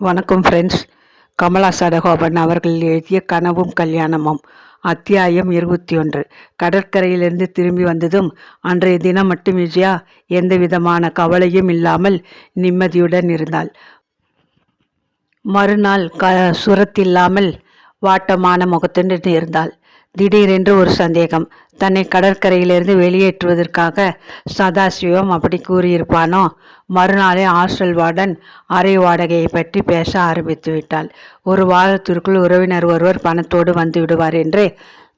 வணக்கம் ஃப்ரெண்ட்ஸ் கமலா சடகோபன் அவர்கள் எழுதிய கனவும் கல்யாணமும் அத்தியாயம் இருபத்தி ஒன்று கடற்கரையிலிருந்து திரும்பி வந்ததும் அன்றைய தினம் மட்டும் விஜயா எந்த விதமான கவலையும் இல்லாமல் நிம்மதியுடன் இருந்தாள். மறுநாள் க சுரத்தில்லாமல் வாட்டமான முகத்துடன் இருந்தாள். திடீரென்று ஒரு சந்தேகம். தன்னை கடற்கரையிலிருந்து வெளியேற்றுவதற்காக சதாசிவம் அப்படி கூறியிருப்பானோ? மறுநாளே ஹாஸ்டல் வார்டன் அறை வாடகையை பற்றி பேச ஆரம்பித்து விட்டாள். ஒரு வாரத்திற்குள் உறவினர் ஒருவர் பணத்தோடு வந்து விடுவார் என்று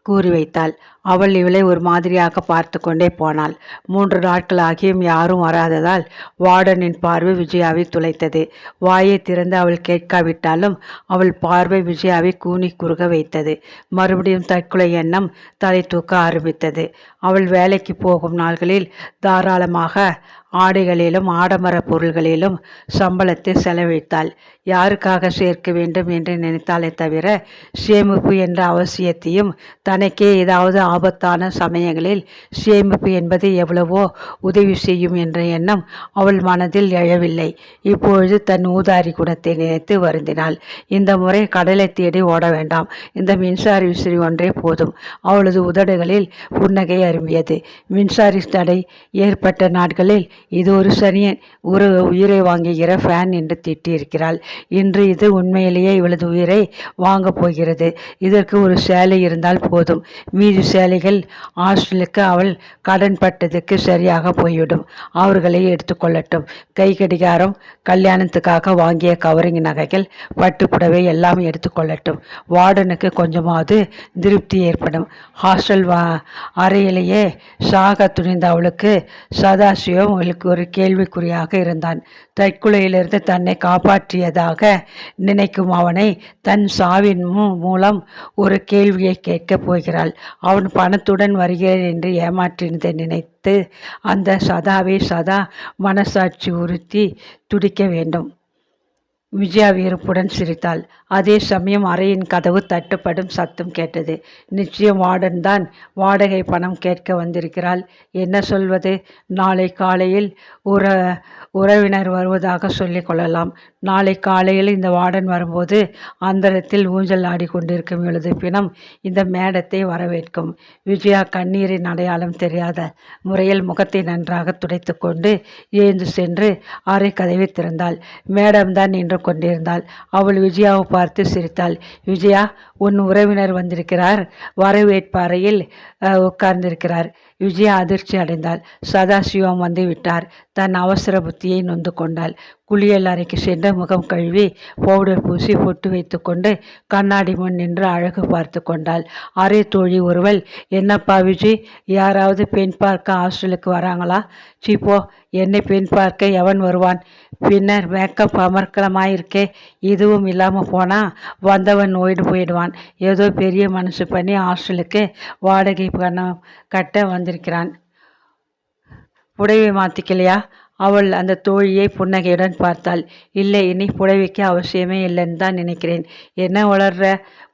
கூறி வைத்தாள். அவள் இவளை ஒரு மாதிரியாக பார்த்து கொண்டே போனாள். மூன்று நாட்கள் ஆகியும் யாரும் வராததால் வார்டனின் பார்வை விஜயாவை துளைத்தது. வாயை திறந்து அவள் கேட்காவிட்டாலும் அவள் பார்வை விஜயாவை கூனி குறுக வைத்தது. மறுபடியும் தற்கொலை எண்ணம் தலை தூக்க ஆரம்பித்தது. அவள் வேலைக்கு போகும் நாள்களில் தாராளமாக ஆடைகளிலும் ஆடம்பர பொருள்களிலும் சம்பளத்தை செலவழித்தாள். யாருக்காக சேர்க்க வேண்டும் என்று நினைத்தாலே தவிர சேமிப்பு என்ற அவசியத்தையும் தனக்கே ஏதாவது ஆபத்தான சமயங்களில் சேமிப்பு என்பது எவ்வளவோ உதவி செய்யும் என்ற எண்ணம் அவள் மனதில் எழவில்லை. இப்பொழுது தன் ஊதாரி குணத்தை நினைத்து வருந்தினாள். இந்த முறை கடலை தேடி ஓட வேண்டாம். இந்த மின்சார விசிறி ஒன்றே போதும். அவளது உதடுகளில் புன்னகை அரும்பியது. மின்சாரி தடை ஏற்பட்ட நாட்களில் இது ஒரு சனியன் ஒரு உயிரை வாங்குகிற ஃபேன் என்று திட்டியிருக்கிறாள். இன்று இது உண்மையிலேயே இவளது உயிரை வாங்கப் போகிறது. இதற்கு ஒரு சேலை இருந்தால் போதும். மீதி சேலைகள் ஹாஸ்டலுக்கு அவள் கடன்பட்டதுக்கு சரியாக போய்விடும். அவர்களை எடுத்துக்கொள்ளட்டும் கை கடிகாரம் கல்யாணத்துக்காக வாங்கிய கவரிங் நகைகள் பட்டுப்புடவை எல்லாம் எடுத்துக்கொள்ளட்டும் வார்டனுக்கு கொஞ்சமாவது திருப்தி ஏற்படும். ஹாஸ்டல் வா அறையிலேயே சாக துணிந்த அவளுக்கு சதாசிவம் அவளுக்கு ஒரு கேள்விக்குறியாக இருந்தான். தற்கொலையிலிருந்து தன்னை காப்பாற்றியதாக நினைக்கும் அவனை தன் சாவின் மூலம் ஒரு கேள்வியை கேட்கப் போகிறாள். அவன் பணத்துடன் வருகிறேன் என்று ஏமாற்றினதை நினைத்து அந்த சதாவை சதா மனசாட்சி உறுத்தி துடிக்க வேண்டும். விஜயா வீரப்புடன் சிரித்தாள். அதே சமயம் அறையின் கதவு தட்டுப்படும் சத்தம் கேட்டது. நிச்சயம் வார்டன் தான் வாடகை பணம் கேட்க வந்திருக்கிறாள். என்ன சொல்வது? நாளை காலையில் ஒரு உறவினர் வருவதாக சொல்லிக் கொள்ளலாம். நாளை காலையில் இந்த வார்டன் வரும்போது அந்தரத்தில் ஊஞ்சல் ஆடிக்கொண்டிருக்கும் எழுது பிணம் இந்த மேடத்தை வரவேற்கும். விஜயா கண்ணீரின் அடையாளம் தெரியாத முறையில் முகத்தை நன்றாக துடைத்து கொண்டு ஏந்து சென்று அறை கதவை திறந்தாள். மேடம் தான் நின்று கொண்டிருந்தாள். அவள் விஜயாவை பார்த்து சிரித்தாள். விஜயா உன் உறவினர் வந்திருக்கிறார். வரவேற்பறையில் உட்கார்ந்திருக்கிறார். விஜயா அதிர்ச்சி அடைந்தாள். சதாசிவம் வந்து விட்டார். தன் அவசர புத்தியை நொந்து கொண்டாள். குளியல் அறைக்கு சென்று முகம் கழுவி பவுடர் பூசி பொட்டு வைத்துக்கொண்டு கண்ணாடி முன் நின்று அழகு பார்த்து கொண்டாள். அரை தோழி ஒருவள் என்னப்பா விஜய் யாராவது பெண் பார்க்க ஹாஸ்டலுக்கு வராங்களா? சிப்போ என்னை பெண் பார்க்க எவன் வருவான்? பின்னர் மேக்கப் அமர்க்கலமாயிருக்கே இதுவும் இல்லாமல் போனால் வந்தவன் ஓய்டு போயிடுவான். ஏதோ பெரிய மனசு பண்ணி ஹாஸ்டலுக்கு வாடகை பணம் கட்ட வந்திருக்கிறான். புடவை மாற்றிக்கலையா அவள் அந்த தோழியை புன்னகையுடன் பார்த்தாள். இல்லை இனி புடவைக்கு அவசியமே இல்லைன்னு தான் நினைக்கிறேன். என்ன வளர்ற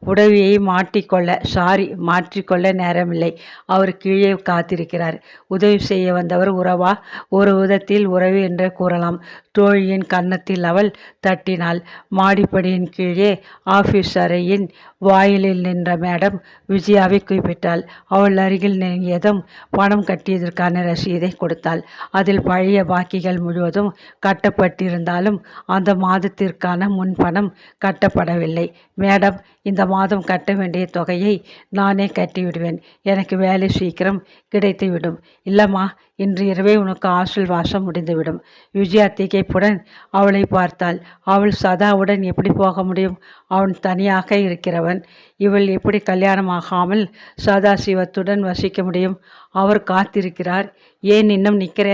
புடவையை மாட்டிக்கொள்ள சாரி மாற்றிக்கொள்ள நேரமில்லை. அவர் கீழே காத்திருக்கிறார். உதவி செய்ய வந்தவர் உறவா? ஒரு விதத்தில் உறவு என்று கூறலாம். தோழியின் கன்னத்தில் அவள் தட்டினாள். மாடிப்படியின் கீழே ஆஃபீஸ் அறையின் வாயிலில் நின்ற மேடம் விஜயாவை குறிப்பிட்டாள். அவள் அருகில் நெருங்கியதும் பணம் கட்டியதற்கான ரசீதை கொடுத்தாள். அதில் பழைய பாக்கிகள் முழுவதும் கட்டப்பட்டிருந்தாலும் அந்த மாதத்திற்கான முன்பணம் கட்டப்படவில்லை. மேடம் இந்த மாதம் கட்ட வேண்டிய தொகையை நானே கட்டிவிடுவேன். எனக்கு வேலை சீக்கிரம் கிடைத்துவிடும். இல்லைம்மா இன்று இரவே உனக்கு ஹாஸ்டல் வாசம் முடிந்துவிடும். விஜயா திகைப்புடன் அவளை பார்த்தாள். அவள் சதாவுடன் எப்படி போக முடியும்? அவன் தனியாக இருக்கிறவன். இவள் எப்படி கல்யாணமாகாமல் சதாசிவத்துடன் வசிக்க முடியும்? அவர் காத்திருக்கிறார். ஏன் இன்னும் நிற்கிற?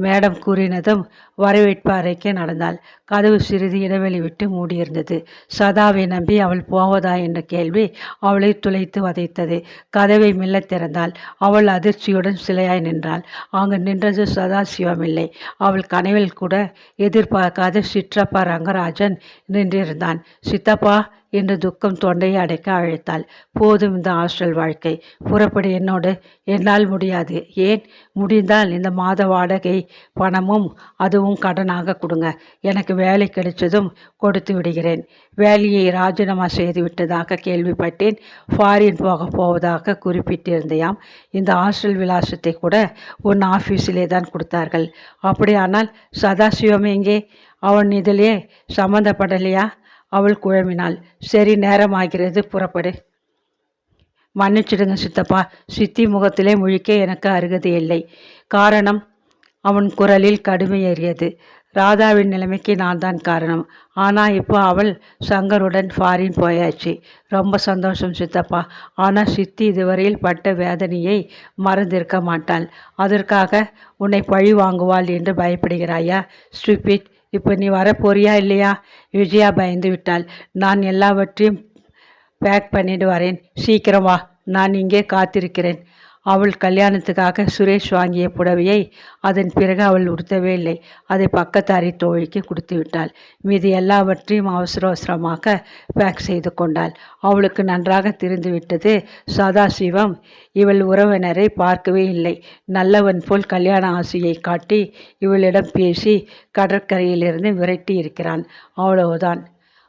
மேடம் கூறினதும் வரவேற்பு அறைக்கு நடந்தாள். கதவு சிறிது இடைவெளி விட்டு மூடியிருந்தது. சதாவை நம்பி அவள் போவதா என்ற கேள்வி அவளை துளைத்து வதைத்தது. கதவை மெல்ல திறந்தாள். அவள் அதிர்ச்சியுடன் சிலையாய் நின்றாள். அங்கு நின்றது சதாசிவம் இல்லை. அவள் கனவில் கூட எதிர்பார்க்காத சிற்றப்பா ரங்கராஜன் நின்றிருந்தான். சித்தப்பா என்று துக்கம் தொண்டையை அடைக்க அழைத்தாள். போதும் இந்த ஹாஸ்டல் வாழ்க்கை. புறப்படி என்னோடு. என்னால் முடியாது. ஏன்? முடிந்தால் இந்த மாத வாடகை பணமும் அதுவும் கடனாக கொடுங்க. எனக்கு வேலை கிடைச்சதும் கொடுத்து விடுகிறேன். வேலையை ராஜினாமா செய்து விட்டதாக கேள்விப்பட்டேன். ஃபாரின் போக போவதாக குறிப்பிட்டிருந்தையாம். இந்த ஹாஸ்டல் விலாசத்தை கூட உன் ஆஃபீஸிலே தான் கொடுத்தார்கள். அப்படியானால் சதாசிவம் எங்கே? அவன் இதிலே சம்மந்தப்படலையா? அவள் குழம்பினாள். சரி நேரமாகிறது புறப்படு. மன்னிச்சிடுங்க சித்தப்பா. சித்தி முகத்திலே முழிக்க எனக்கு அருகது இல்லை. காரணம் அவன் குரலில் கடுமையேறியது. ராதாவின் நிலைமைக்கு நான் தான் காரணம். ஆனால் இப்போ அவள் சங்கருடன் ஃபாரின் போயாச்சு. ரொம்ப சந்தோஷம் சித்தப்பா. ஆனால் சித்தி இதுவரையில் பட்ட வேதனையை மறந்திருக்க மாட்டாள். அதற்காக உன்னை பழி வாங்குவாள் என்று பயப்படுகிறாயா ஸ்டூபிட்? இப்போ நீ வரப்போறியா இல்லையா? விஜயா பயந்து விட்டாள். நான் எல்லாவற்றையும் பேக் பண்ணிட்டு வரேன். சீக்கிரம் வா. நான் இங்கே காத்திருக்கிறேன். அவள் கல்யாணத்துக்காக சுரேஷ் வாங்கிய புடவையை அதன் பிறகு அவள் உடுத்தவே இல்லை. அதை பக்கத்தாரி தோழிக்கு கொடுத்து விட்டாள். மீது எல்லாவற்றையும் அவசர அவசரமாக பேக் செய்து கொண்டாள். அவளுக்கு நன்றாக தெரிந்துவிட்டது சதாசிவம் இவள் உறவினரை பார்க்கவே இல்லை. நல்லவன் போல் கல்யாண ஆசையை காட்டி இவளிடம் பேசி கடற்கரையிலிருந்து விரட்டி இருக்கிறான். அவ்வளவுதான்.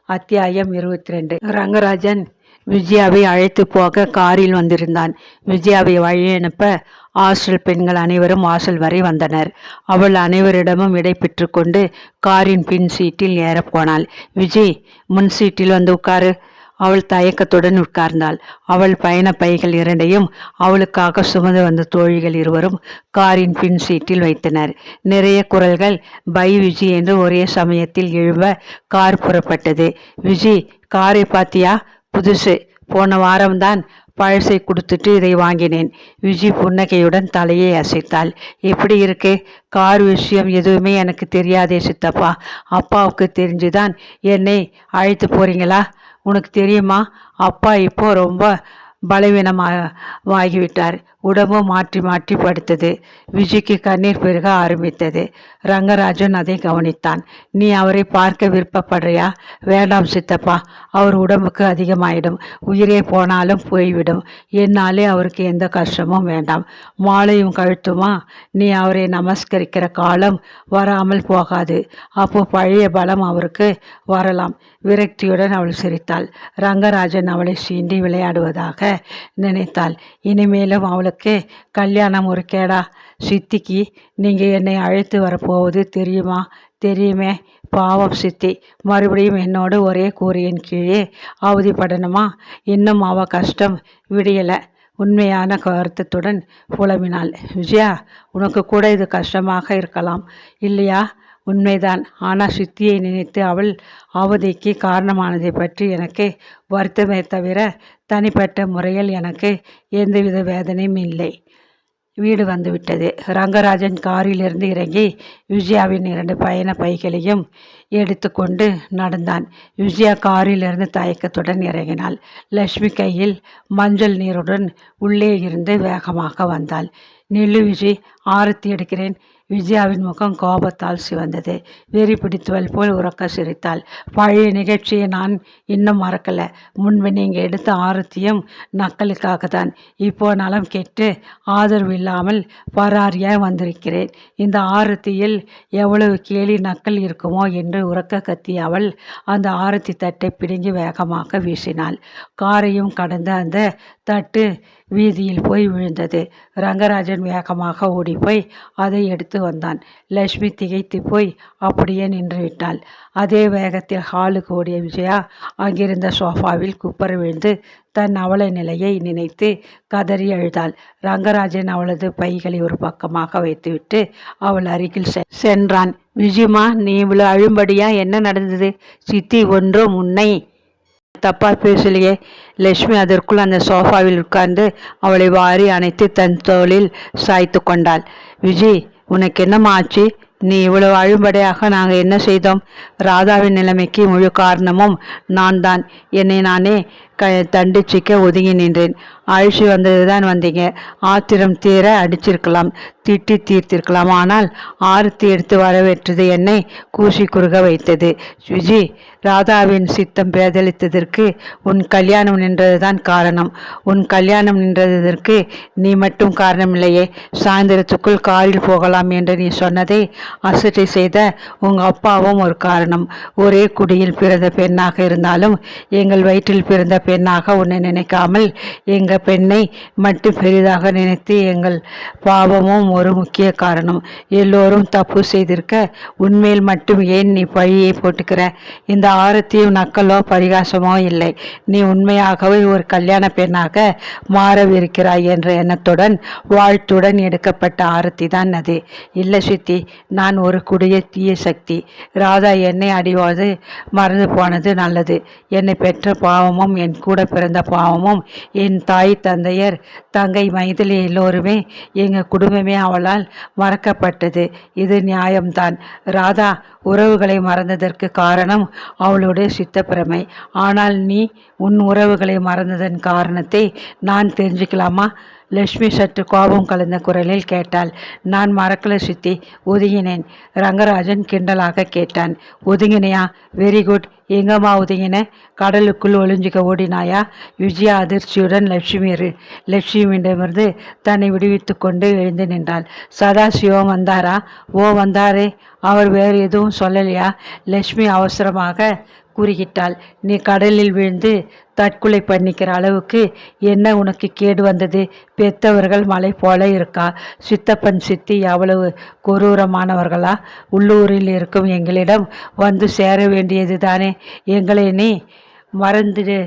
அத்தியாயம் இருபத்தி ரெண்டு. ரங்கராஜன் விஜயாவை அழைத்து போக காரில் வந்திருந்தான். விஜயாவை வழி அனுப்ப ஹாஸ்டல் பெண்கள் அனைவரும் வாசல் வரை வந்தனர். அவள் அனைவரிடமும் விடை கொண்டு காரின் பின் சீட்டில் ஏறப்போனாள் விஜய் முன் சீட்டில் வந்து உட்காரு. அவள் தயக்கத்துடன் உட்கார்ந்தாள். அவள் பயண பைகள் இரண்டையும் அவளுக்காக சுமந்து வந்த தோழிகள் இருவரும் காரின் பின் சீட்டில் வைத்தனர். நிறைய குரல்கள் பை விஜி என்று ஒரே சமயத்தில் எழுவ கார் புறப்பட்டது. விஜி காரை பாத்தியா புதுசு. போன வாரம்தான் பழசை கொடுத்துட்டு இதை வாங்கினேன். விஜி புன்னகையுடன் தலையை அசைத்தாள். எப்படி இருக்கு? கார் விஷயம் எதுவுமே எனக்கு தெரியாதே சித்தப்பா. அப்பாவுக்கு தெரிஞ்சுதான் என்னை அழைத்து போறீங்களா? உனக்கு தெரியுமா? அப்பா இப்போ ரொம்ப பலவீனமாக ஆகிவிட்டார் உடம்பு மாற்றி மாற்றி படுத்தது. விஜய்க்கு கண்ணீர் பெருக ஆரம்பித்தது. ரங்கராஜன் அதை கவனித்தான். நீ அவரை பார்க்க விருப்பப்படுறியா? வேண்டாம் சித்தப்பா. அவர் உடம்புக்கு அதிகமாயிடும். உயிரே போனாலும் போய்விடும். என்னாலே அவருக்கு எந்த கஷ்டமும் வேண்டாம். மாலையும் கழுத்துமா? நீ அவரை நமஸ்கரிக்கிற காலம் வராமல் போகாது. அப்போ பழைய பலம் அவருக்கு வரலாம். விரக்தியுடன் அவள் சிரித்தாள். ரங்கராஜன் அவளை சீண்டி விளையாடுவதாக நினைத்தாள். இனிமேலும் அவளுக்கு கல்யாணம் ஒரு கேடா. சித்திக்கு நீங்கள் என்னை அழைத்து வரப்போவது தெரியுமா? தெரியுமே பாவம் சித்தி. மறுபடியும் என்னோடு ஒரே கூறியின் கீழே அவதிப்படணுமா? இன்னும் அவ கஷ்டம் விடியலை. உண்மையான கருத்தத்துடன் புலம்பினாள். விஜயா உனக்கு கூட இது கஷ்டமாக இருக்கலாம். இல்லையா? உண்மைதான். ஆனால் சித்தியை நினைத்து அவள் அவதிக்கு காரணமானதை பற்றி எனக்கு வருத்தமே தவிர தனிப்பட்ட முறையில் எனக்கு எந்தவித வேதனையும் இல்லை. வீடு வந்துவிட்டது. ரங்கராஜன் காரிலிருந்து இறங்கி விஜயாவின் இரண்டு பயண பைகளையும் எடுத்துக்கொண்டு நடந்தான். விஜயா காரிலிருந்து தயக்கத்துடன் இறங்கினாள். லட்சுமி கையில் மஞ்சள் நீருடன் உள்ளே இருந்து வேகமாக வந்தாள். நில்லு விஜய் ஆரத்தி எடுக்கிறேன். விஜயாவின் முகம் கோபத்தால் சிவந்தது. வெறி பிடித்தவள் போல் உறக்க சிரித்தாள். பழைய நிகழ்ச்சியை நான் இன்னும் மறக்கலை. முன்பு நீங்கள் எடுத்த ஆரத்தியும் நக்கலுக்காக தான் இப்போ நலம் கெட்டு ஆதரவு இல்லாமல் பராரியாக வந்திருக்கிறேன். இந்த ஆரத்தியில் எவ்வளவு கேலி நக்கல் இருக்குமோ என்று உறக்க கத்திய அவள் அந்த ஆரத்தி தட்டை பிடுங்கி வேகமாக வீசினாள். காரையும் கடந்த அந்த தட்டு வீதியில் போய் விழுந்தது. ரங்கராஜன் வேகமாக ஓடிப்போய் அதை எடுத்து வந்தான். லட்சுமி திகைத்து போய் அப்படியே நின்றுவிட்டாள் அதே வேகத்தில் ஹாலுக்கு ஓடிய விஜயா அங்கிருந்த சோஃபாவில் குப்பர் விழுந்து தன் அவல நிலையை நினைத்து கதறி அழுதாள். ரங்கராஜன் அவளது பைகளை ஒரு பக்கமாக வைத்துவிட்டு அவள் அருகில் சென்றான். விஜயமா நீ இவ்வளோ அழும்படியா என்ன நடந்தது? சித்தி ஒன்றும் உன்னை தப்பாக பேசலையே. லட்சுமி அதற்குள் அந்த சோஃபாவில் உட்கார்ந்து அவளை வாரி அணைத்து தன் தோளில் சாய்த்து கொண்டாள். விஜய் உனக்கு என்னம்மா ஆச்சு? நீ இவ்வளவு அழும்படையாக நாங்கள் என்ன செய்தோம்? ராதாவின் நிலைமைக்கு முழு காரணமும் நான் தான் என்னை நானே க தண்டிச்சிக்க ஒதுங்கி நின்றேன். அழிச்சு வந்தது தான் வந்தீங்க. ஆத்திரம் தீர அடிச்சிருக்கலாம். திட்டி தீர்த்திருக்கலாம். ஆனால் ஆரத்தி எடுத்து வரவேற்றது என்னை கூசி குறுக வைத்தது. சுஜி ராதாவின் சித்தம் பேதலித்ததற்கு உன் கல்யாணம் நின்றதுதான் காரணம். உன் கல்யாணம் நின்றதற்கு நீ மட்டும் காரணமில்லையே. சாயந்தரத்துக்குள் காரில் போகலாம் என்று நீ சொன்னதை அசட்டை செய்த உங்க அப்பாவும் ஒரு காரணம். ஒரே குடியில் பிறந்த பெண்ணாக இருந்தாலும் எங்கள் வயிற்றில் பிறந்த பெண்ணாக உன்னை நினைக்காமல் எங்க பெண்ணை மட்டும் பெரிதாக நினைத்து எங்கள் பாவமும் ஒரு முக்கிய காரணம். எல்லோரும் தப்பு செய்திருக்க உண்மையில் மட்டும் ஏன் நீ பழியை போட்டுக்கிற? இந்த ஆரத்தியும் நக்கலோ பரிகாசமோ இல்லை. நீ உண்மையாகவே ஒரு கல்யாண பெண்ணாக மாறவிருக்கிறாய் என்ற எண்ணத்துடன் வாழ்த்துடன் எடுக்கப்பட்ட ஆரத்தி தான் அது. இல்லை சித்தி நான் ஒரு குடிய தீய சக்தி. ராதா என்னை அடிவாது மறந்து போனது நல்லது. என்னை பெற்ற பாவமும் என் கூட பிறந்த பாவமும் என் தாய் தந்தையர் தங்கை மைதிலி எல்லோருமே எங்கள் குடும்பமே அவளால் மறக்கப்பட்டது. இது நியாயம்தான். ராதா உறவுகளை மறந்ததற்கு காரணம் அவளுடைய சித்தப்பிரமை ஆனால் நீ உன் உறவுகளை மறந்ததன் காரணத்தை நான் தெரிஞ்சுக்கலாமா? லட்சுமி சற்று கோபம் கலந்த குரலில் கேட்டாள். நான் மறக்கல சித்தி ஒதுங்கினேன் ரங்கராஜன் கிண்டலாக கேட்டான். ஒதுங்கினையா வெரி குட் எங்கம்மா ஒதுங்கின கடலுக்குள் ஒளிஞ்சிக்க ஓடினாயா? விஜயா அதிர்ச்சியுடன் லட்சுமி லட்சுமியிடமிருந்து தன்னை விடுவித்து கொண்டு எழுந்து நின்றாள். சதாசிவம் வந்தாரா? ஓ வந்தாரே. அவர் வேறு எதுவும் சொல்லலையா? லட்சுமி அவசரமாக குறுகிட்டாள் நீ கடலில் விழுந்து தற்கொலை பண்ணிக்கிற அளவுக்கு என்ன உனக்கு கேடு வந்தது? பெத்தவர்கள் மலை போல இருக்கா? சித்தப்பன் சித்தி அவ்வளவு கொரூரமானவர்களா? உள்ளூரில் இருக்கும் எங்களிடம் வந்து சேர வேண்டியது தானே எங்களை நீ மறந்துடு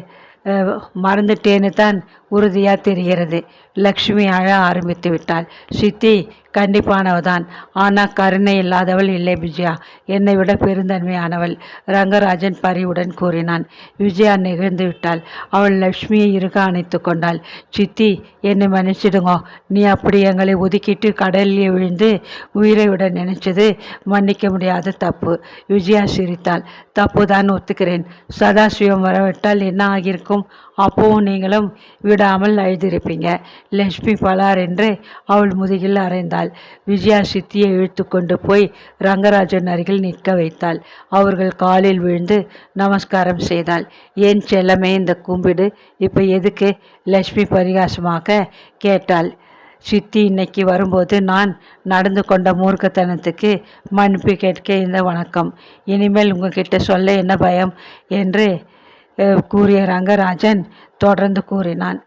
மறந்துட்டேன்னு தான் உறுதியாக தெரிகிறது. லக்ஷ்மி அழ ஆரம்பித்து விட்டாள். சித்தி கண்டிப்பானவதான். ஆனால் கருணை இல்லாதவள் இல்லை விஜயா. என்னை விட பெருந்தன்மையானவள். ரங்கராஜன் பரிவுடன் கூறினான். விஜயா நெகிழ்ந்து விட்டாள். அவள் லக்ஷ்மியை இருக அணைத்து கொண்டாள். சித்தி என்னை மன்னிச்சிடுங்கோ. நீ அப்படி எங்களை ஒதுக்கிட்டு கடலில் விழுந்து உயிரை விட நினைச்சது மன்னிக்க முடியாத தப்பு. விஜயா சிரித்தாள். தப்பு தான் ஒத்துக்கிறேன். சதாசிவம் வரவிட்டால் என்ன ஆகியிருக்கும்? அப்போவும் நீங்களும் விடாமல் அழுதிருப்பீங்க. லட்சுமி பலார் என்று அவள் முதுகில் அறைந்தாள். விஜயா சித்தியை இழுத்து கொண்டு போய் ரங்கராஜன் அருகில் நிற்க வைத்தாள். அவர்கள் காலில் விழுந்து நமஸ்காரம் செய்தாள். ஏன் செல்லமே இந்த கும்பிடு. இப்போ எதுக்கு? லட்சுமி பரிகாசமாக கேட்டாள். சித்தி இன்னைக்கு வரும்போது நான் நடந்து கொண்ட மூர்க்கத்தனத்துக்கு மன்னிப்பு கேட்க இந்த வணக்கம். இனிமேல் உங்ககிட்ட சொல்ல என்ன பயம்? என்று கூறிய ரங்கராஜன் தொடர்ந்து கூறினான்.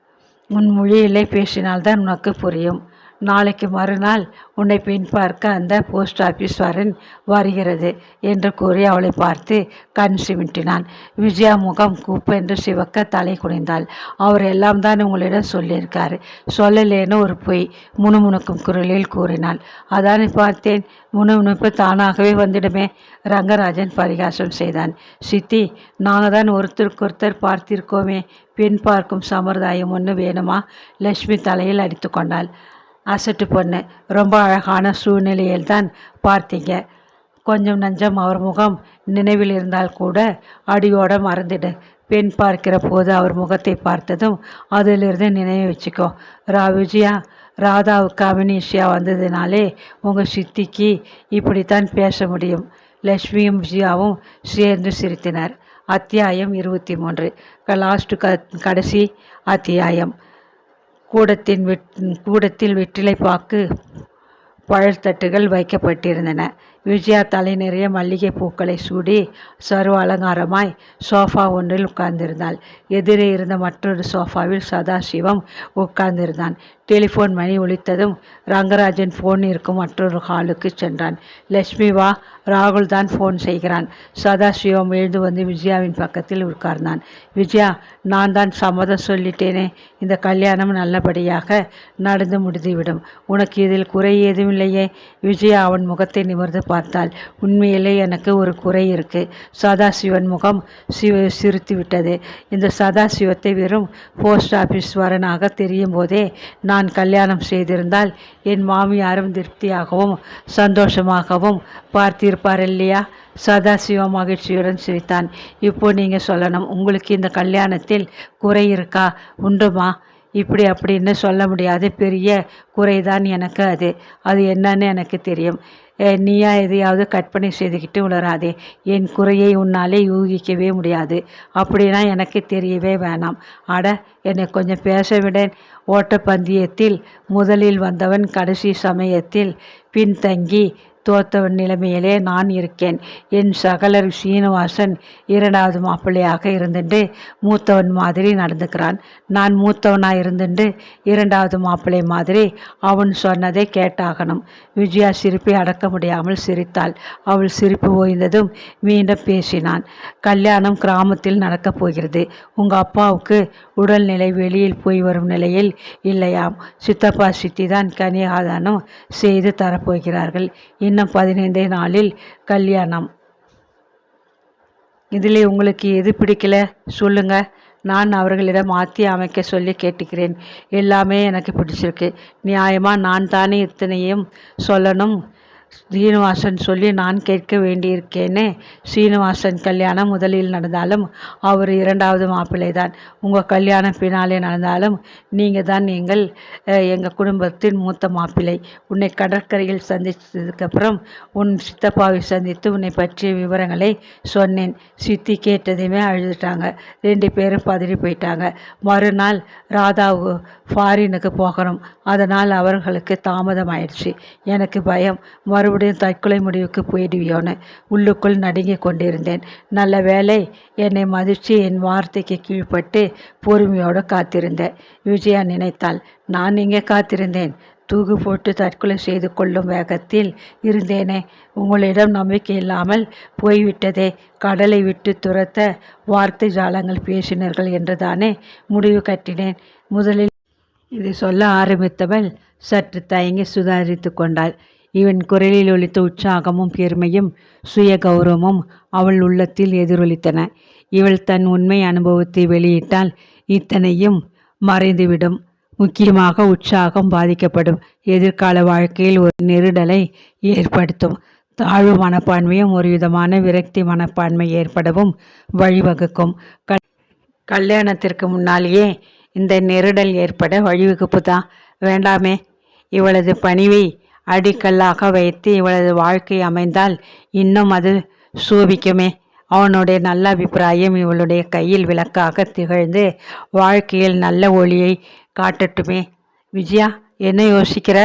உன் மொழியிலே பேசினால்தான் உனக்கு புரியும். நாளைக்கு மறுநாள் உன்னை பின் பார்க்க அந்த போஸ்ட் ஆஃபீஸ் வரன் வருகிறது என்று கூறி அவளை பார்த்து கண் சிமிட்டினான். விஜயா முகம் கூப்பென்று சிவக்க தலை குனிந்தாள். அவர் எல்லாம் தான் உங்களிடம் சொல்லியிருக்காரு. சொல்லலேன்னு ஒரு பொய் முணுமுணுக்கும் குரலில் கூறினாள். அதானே பார்த்தேன். முணுமுணுப்பு தானாகவே வந்துடுமே. ரங்கராஜன் பரிகாசம் செய்தான். சித்தி நாங்கள் தான் ஒருத்தருக்கு ஒருத்தர் பார்த்திருக்கோமே. பின் பார்க்கும் சம்பிரதாயம் ஒன்று வேணுமா? லட்சுமி தலையில் அடித்து கொண்டாள். அசட்டு பொண்ணு. ரொம்ப அழகான சூழ்நிலையில் தான் பார்த்தீங்க. கொஞ்சம் நஞ்சம் அவர் முகம் நினைவில் இருந்தால் கூட அடியோட மறந்துடு. பெண் பார்க்கிற போது அவர் முகத்தை பார்த்ததும் அதிலிருந்து நினைவு வச்சுக்கோ. ரா விஜயா ராதாவுக்கு அமினிஷியா வந்ததுனாலே உங்கள் சித்திக்கு இப்படித்தான் பேச முடியும். லக்ஷ்மியும் விஜயாவும் சேர்ந்து சிரித்தினர். அத்தியாயம் இருபத்தி மூன்று. லாஸ்ட்டு க கடைசி அத்தியாயம். கூடத்தின் வெட் கூடத்தில் வெற்றிலை பாக்கு பழத்தட்டுகள் வைக்கப்பட்டிருந்தன. விஜயா தலை நிறைய மல்லிகை பூக்களை சூடி சர்வ அலங்காரமாய் சோஃபா ஒன்றில் உட்கார்ந்திருந்தாள். எதிரே இருந்த மற்றொரு சோஃபாவில் சதாசிவம் உட்கார்ந்திருந்தான். டெலிஃபோன் மணி ஒழித்ததும் ரங்கராஜன் ஃபோன் இருக்கும் மற்றொரு ஹாலுக்கு சென்றான். லட்சுமி வா ராகுல் தான் ஃபோன் செய்கிறான். சதாசிவம் எழுந்து வந்து விஜயாவின் பக்கத்தில் உட்கார்ந்தான். விஜயா நான் தான் சம்மதம் சொல்லிட்டேனே. இந்த கல்யாணம் நல்லபடியாக நடந்து முடிந்துவிடும். உனக்கு இதில் குறை ஏதும் இல்லையே? விஜயா அவன் முகத்தை நிமிர்ந்து பார்த்தாள். உண்மையிலே எனக்கு ஒரு குறை இருக்கு. சதாசிவன் முகம் சிவ சிரித்து விட்டது இந்த சதாசிவத்தை வெறும் போஸ்ட் ஆஃபீஸ் வரனாக தெரியும் போதே நான் நான் கல்யாணம் செய்திருந்தால் என் மாமியாரும் திருப்தியாகவும் சந்தோஷமாகவும் பார்த்திருப்பார் இல்லையா? சதாசிவ மகிழ்ச்சியுடன் சிரித்தான். இப்போ நீங்கள் சொல்லணும் உங்களுக்கு இந்த கல்யாணத்தில் குறை இருக்கா? உண்டுமா? இப்படி அப்படின்னு சொல்ல முடியாத பெரிய குறைதான் எனக்கு அது. அது என்னன்னு எனக்கு தெரியும். நீயா எதையாவது கற்பனை செய்துக்கிட்டு உளராதே என் குறையை உன்னாலே யூகிக்கவே முடியாது. அப்படின்னா எனக்கு தெரியவே வேணாம். அட என்னை கொஞ்சம் பேசவிடேன் ஓட்டப்பந்தயத்தில் முதலில் வந்தவன் கடைசி சமயத்தில் பின்தங்கி தோத்தவன் நிலைமையிலே நான் இருக்கேன். என் சகலர் சீனிவாசன் இரண்டாவது மாப்பிள்ளையாக இருந்துட்டு மூத்தவன் மாதிரி நடந்துக்கிறான். நான் மூத்தவனாக இருந்துட்டு இரண்டாவது மாப்பிள்ளை மாதிரி அவன் சொன்னதை கேட்டாகணும். விஜயா சிரிப்பை அடக்க முடியாமல் சிரித்தாள். அவள் சிரிப்பு ஓய்ந்ததும் மீண்டும் பேசினான். கல்யாணம் கிராமத்தில் நடக்கப் போகிறது. உங்கள் அப்பாவுக்கு உடல்நிலை வெளியில் போய் வரும் நிலையில் இல்லையாம். சித்தப்பா சித்தி தான் கனியாதானம் செய்து தரப்போகிறார்கள். இன்னும் பதினைந்தே நாளில் கல்யாணம். இதிலே உங்களுக்கு எது பிடிக்கல சொல்லுங்க. நான் அவர்களிடம் மாற்றி அமைக்க சொல்லி கேட்டுக்கிறேன். எல்லாமே எனக்கு பிடிச்சிருக்கு. நியாயமாக நான் தானே இத்தனையும் சொல்லணும். ஸ்ரீனிவாசன் சொல்லி நான் கேட்க வேண்டியிருக்கேனே. சீனிவாசன் கல்யாணம் முதலில் நடந்தாலும் அவர் இரண்டாவது மாப்பிள்ளை தான் உங்கள் கல்யாணம் பின்னாலே நடந்தாலும் நீங்கள் தான் எங்கள் எங்கள் குடும்பத்தின் மூத்த மாப்பிள்ளை. உன்னை கடற்கரையில் சந்தித்ததுக்கப்புறம் உன் சித்தப்பாவை சந்தித்து உன்னை பற்றிய விவரங்களை சொன்னேன். சித்தி கேட்டதையுமே அழுதுட்டாங்க. ரெண்டு பேரும் பதறி போயிட்டாங்க. மறுநாள் ராதாவு ஃபாரினுக்கு போகணும். அதனால் அவர்களுக்கு தாமதம் ஆயிடுச்சு எனக்கு பயம். மறுபடியும் தற்கொலை முடிவுக்கு போயிடுவியோன்னு உள்ளுக்குள் நடுங்கிக் கொண்டிருந்தேன். நல்ல வேளை என்னை மதிச்சு என் வார்த்தைக்கு கீழ்ப்பட்டு பொறுமையோடு காத்திருந்தேன் விஜயா நினைத்தாள் நான் இங்கே காத்திருந்தேன். தூக்கு போட்டு தற்கொலை செய்து கொள்ளும் வேகத்தில் இருந்தேனே. உங்களிடம் நம்பிக்கை இல்லாமல் போய்விட்டதே. கடலை விட்டு துரத்த வார்த்தை ஜாலங்கள் பேசினர்கள் என்றுதானே முடிவு கட்டினேன். முதலில் இதை சொல்ல ஆரம்பித்தவள் சற்று தயங்கி சுதாரித்து கொண்டாள். இவன் குரலில் ஒலித்த உற்சாகமும் பெருமையும் சுய கௌரவமும் அவள் உள்ளத்தில் எதிரொலித்தன. இவள் தன் உண்மை அனுபவத்தை வெளியிட்டால் இத்தனையும் மறைந்துவிடும். முக்கியமாக உற்சாகம் பாதிக்கப்படும். எதிர்கால வாழ்க்கையில் ஒரு நெருடலை ஏற்படுத்தும். தாழ்வு மனப்பான்மையும் ஒரு விதமான விரக்தி மனப்பான்மை ஏற்படவும் வழிவகுக்கும். க கல்யாணத்திற்கு முன்னாலேயே இந்த நெருடல் ஏற்பட வழிவகுப்பு தான் வேண்டாமே. இவளது பணிவை அடிக்கல்லாக வைத்து இவளது வாழ்க்கை அமைந்தால் இன்னும் அது சோபிக்குமே. அவனுடைய நல்ல அபிப்பிராயம் இவளுடைய கையில் விளக்காக திகழ்ந்து வாழ்க்கையில் நல்ல ஒளியை காட்டட்டுமே. விஜயா என்ன யோசிக்கிற?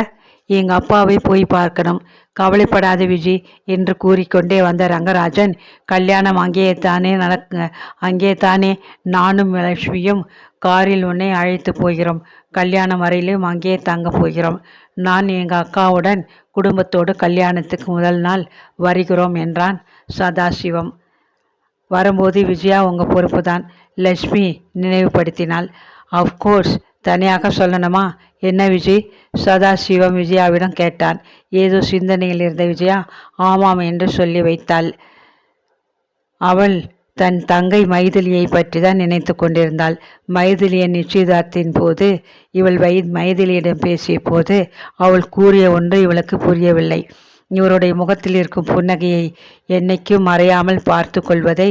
எங்கள் அப்பாவை போய் பார்க்கணும். கவலைப்படாத விஜி என்று கூறிக்கொண்டே வந்த ரங்கராஜன் கல்யாணம் அங்கேயே தானே நடக்க அங்கே தானே நானும் லட்சுமியும் காரில் உன்னை அழைத்து போகிறோம். கல்யாணம் வரையிலும் அங்கே தங்க போகிறோம். நான் எங்கள் அக்காவுடன் குடும்பத்தோடு கல்யாணத்துக்கு முதல் நாள் வருகிறோம் என்றான் சதாசிவம். வரும்போது விஜயா உங்கள் பொறுப்பு தான் லட்சுமி நினைவுபடுத்தினாள். அஃப்கோர்ஸ் தனியாக சொல்லணுமா? என்ன விஜய் சதாசிவம் விஜயாவிடம் கேட்டான். ஏதோ சிந்தனையில் இருந்த விஜயா ஆமாம் என்று சொல்லி வைத்தாள். அவள் தன் தங்கை மைதிலியை பற்றி தான் நினைத்து கொண்டிருந்தாள். மைதிலியின் நிச்சயதார்த்தின் போது இவள் வை மைதிலியிடம் பேசிய போது அவள் கூறிய ஒன்று இவளுக்கு புரியவில்லை. இவருடைய முகத்தில் இருக்கும் புன்னகையை என்னைக்கும் மறையாமல் பார்த்து கொள்வதை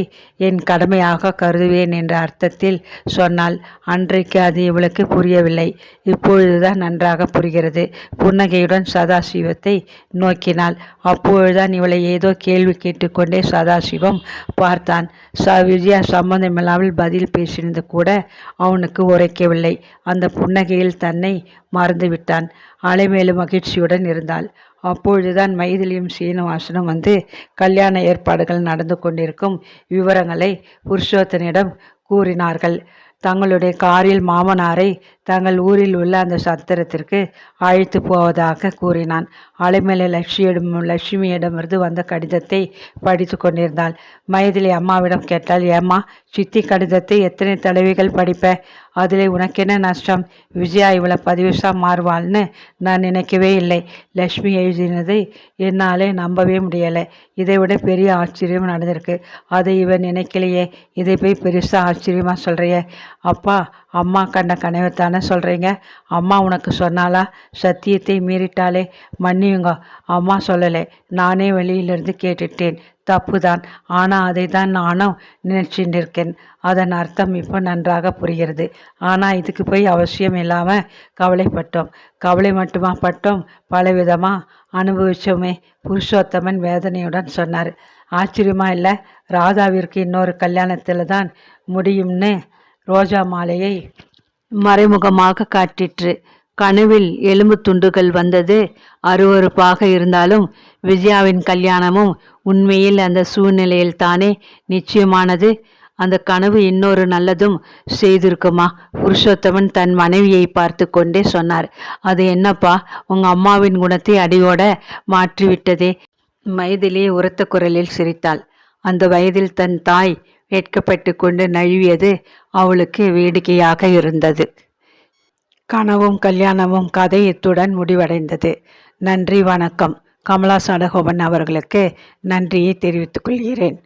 என் கடமையாக கருதுவேன் என்ற அர்த்தத்தில் சொன்னாள் அன்றைக்கு அது இவளுக்கு புரியவில்லை. இப்பொழுதுதான் நன்றாக புரிகிறது. புன்னகையுடன் சதாசிவத்தை நோக்கினாள். அப்பொழுதுதான் இவளை ஏதோ கேள்வி கேட்டுக்கொண்டே சதாசிவம் பார்த்தான். ச விஜயா சம்பந்தமில்லாமல் பதில் பேசினது கூட அவனுக்கு உரைக்கவில்லை. அந்த புன்னகையில் தன்னை மறந்துவிட்டான். அலைமேலு மகிழ்ச்சியுடன் இருந்தாள். அப்பொழுதுதான் மைதிலியும் சீனிவாசனும் வந்து கல்யாண ஏற்பாடுகள் நடந்து கொண்டிருக்கும் விவரங்களை புருஷோத்தனிடம் கூறினார்கள். தங்களுடைய காரில் மாமனாரை தங்கள் ஊரில் உள்ள அந்த சத்திரத்திற்கு அழைத்து போவதாக கூறினான். அலைமலை லட்சுமியிடம் லட்சுமியிடமிருந்து வந்த கடிதத்தை படித்து கொண்டிருந்தாள். மைதிலி அம்மாவிடம் கேட்டால் ஏம்மா சித்தி கடிதத்தை எத்தனை தடவைகள் படிப்ப? அதில் உனக்கென்ன நஷ்டம்? விஜயா இவளை பதிவுசா மாறுவாள்னு நான் நினைக்கவே இல்லை லக்ஷ்மி எழுதினதை என்னாலே நம்பவே முடியலை. இதை விட பெரிய ஆச்சரியம் நடந்திருக்கு. அதை இவன் நினைக்கலையே. இதை போய் பெருசாக ஆச்சரியமாக சொல்கிறிய அப்பா அம்மா கண்ட கனவைத்தானே சொல்கிறீங்க அம்மா உனக்கு சொன்னாலா சத்தியத்தை மீறிட்டாலே மன்னியுங்க. அம்மா சொல்லலை. நானே வெளியிலிருந்து கேட்டுட்டேன். தப்புதான். ஆனால் அதை தான் நானும் நினைச்சுட்டு இருக்கேன் அதன் அர்த்தம் இப்போ நன்றாக புரிகிறது. ஆனால் இதுக்கு போய் அவசியம் இல்லாமல் கவலைப்பட்டோம். கவலை மட்டுமா பட்டோம்? பலவிதமாக அனுபவிச்சோமே. புருஷோத்தமன் வேதனையுடன் சொன்னார். ஆச்சரியமா இல்லை? ராதாவிற்கு இன்னொரு கல்யாணத்தில் தான் முடியும்னு ரோஜா மாலையை மறைமுகமாக காட்டிற்று. கனவில் எலும்பு துண்டுகள் வந்தது. அருவருப்பாக இருந்தாலும் விஜயாவின் கல்யாணமும் உண்மையில் அந்த சூழ்நிலையில் தானே நிச்சயமானது. அந்த கனவு இன்னொரு நல்லதும் செய்திருக்குமா? புருஷோத்தமன் தன் மனைவியை பார்த்து கொண்டே சொன்னார். அது என்னப்பா? உங்க அம்மாவின் குணத்தை அடியோட மாற்றிவிட்டதே. மைதிலே உரத்த குரலில் சிரித்தாள். அந்த வயதில் தன் தாய் வெட்கப்பட்டு கொண்டு நழுவியது அவளுக்கு வேடிக்கையாக இருந்தது. கனவும் கல்யாணமும் கதை இத்துடன் முடிவடைந்தது. நன்றி வணக்கம். கமலா சடகோபன் அவர்களுக்கு நன்றியை தெரிவித்துக் கொள்கிறேன்.